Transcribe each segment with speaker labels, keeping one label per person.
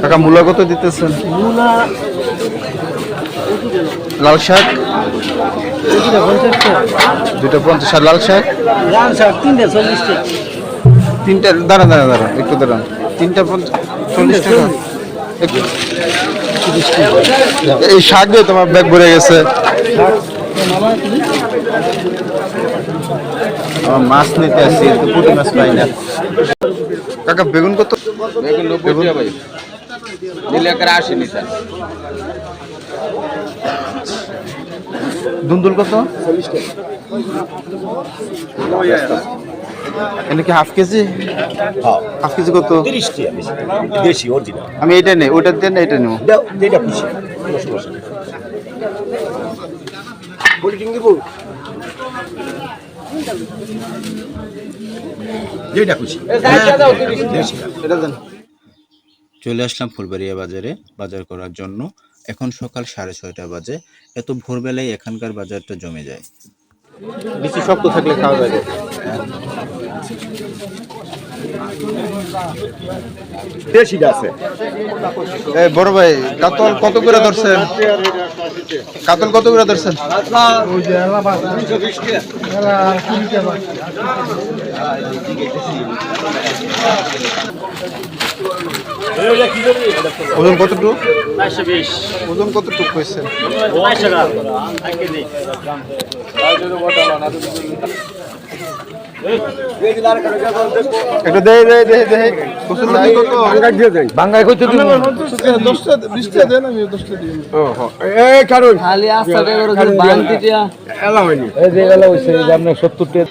Speaker 1: কাকা মূলা কত দিতেছেন?
Speaker 2: মূলা
Speaker 1: লাল শাক?
Speaker 2: দুটা পঞ্চাশ টাকা
Speaker 1: আর লাল শাক?
Speaker 2: লাল শাক তিনটা চল্লিশ টাকা।
Speaker 1: তিনটা দাঁড়া দাঁড়া দাঁড়া একটু দাঁড়ান। তিনটা পঞ্চাশ চল্লিশ টাকা। একটু। এই শাক দিয়ে তোমার ব্যাগ ভরে গেছে। মাছ নিতে আসছি পুঁটি মাছ পাই না। কাকা বেগুন কত?
Speaker 3: বেগুন নব্বই টাকা ভাই। নিলে একের আশি
Speaker 1: দুন্দুল কত? এনে কি হাফ কেজি? হাফ কেজি কত?
Speaker 4: তিরিশ দেশি অরিজিনাল
Speaker 1: আমি এটা নেই ওইটা দেন এটা নেব।
Speaker 4: খুশি যেটা খুশি।
Speaker 1: দেন
Speaker 5: চলে আসলাম ফুলবাড়িয়া বাজারে বাজার করার জন্য। এখন সকাল সাড়ে ছয়টা বাজে। এত ভোরবেলায় এখানকার বাজারটা জমে যায়।
Speaker 1: বেশি শক্ত থাকলে খাওয়া যাবে
Speaker 4: দেশিটা আছে।
Speaker 1: এই বড় ভাই কাতল কত করে ধরছেন? কাতল কত করে ধরছেন? ওজন কতটুকু? ওজন কতটুকু হয়েছে? একটু দে দে দে দে কসুর নাই কত বাঙ্গাই দিয়ে দেন বাঙ্গাই কত? দিন 10টা 20টা দেন আমি 10টা দিই
Speaker 4: এই কারণ
Speaker 2: খালি আস্তা করে বাংতি টিয়া
Speaker 4: এলা হয়নি।
Speaker 2: এই যে গেল হইছে যে আপনি 70 টাকা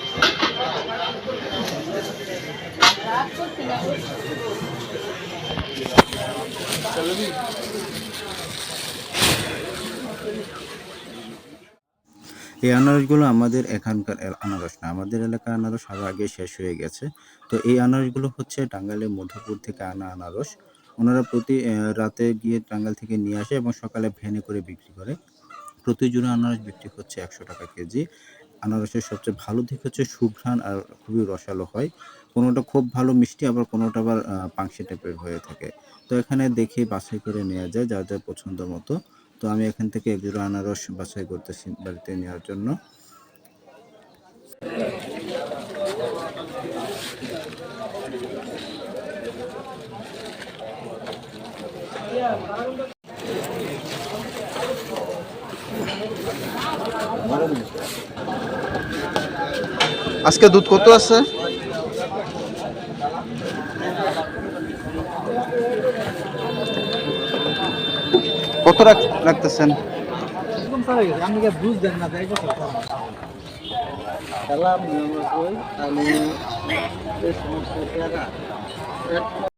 Speaker 5: এই আনারসগুলো আমাদের এখানকার আনারস না, আমাদের এলাকার আনারস আরও আগে শেষ হয়ে গেছে। তো এই আনারসগুলো হচ্ছে টাঙ্গাইলের মধুপুর থেকে আনা আনারস। ওনারা প্রতি রাতে গিয়ে টাঙ্গাইল থেকে নিয়ে আসে এবং সকালে ভ্যানে করে বিক্রি করে। প্রতি জোড়া আনারস বিক্রি হচ্ছে একশো টাকা কেজি। আনারসের সবচেয়ে ভালো দিক হচ্ছে সুঘ্রাণ আর খুবই রসালো হয়। কোনোটা খুব ভালো মিষ্টি, আবার কোনোটা আবার পাংশি টাইপের হয়ে থাকে। তো এখানে দেখে বাছাই করে নেওয়া যায় যার যার পছন্দ মতো। তো আমি এখান থেকে এক জোড়া আনারস বাছাই করতেছি বাড়িতে নেওয়ার জন্য।
Speaker 1: আজকে দুধ কত আছে? কত রাখ- রাখতেছেন?
Speaker 2: আপনি কি বুঝ দেন না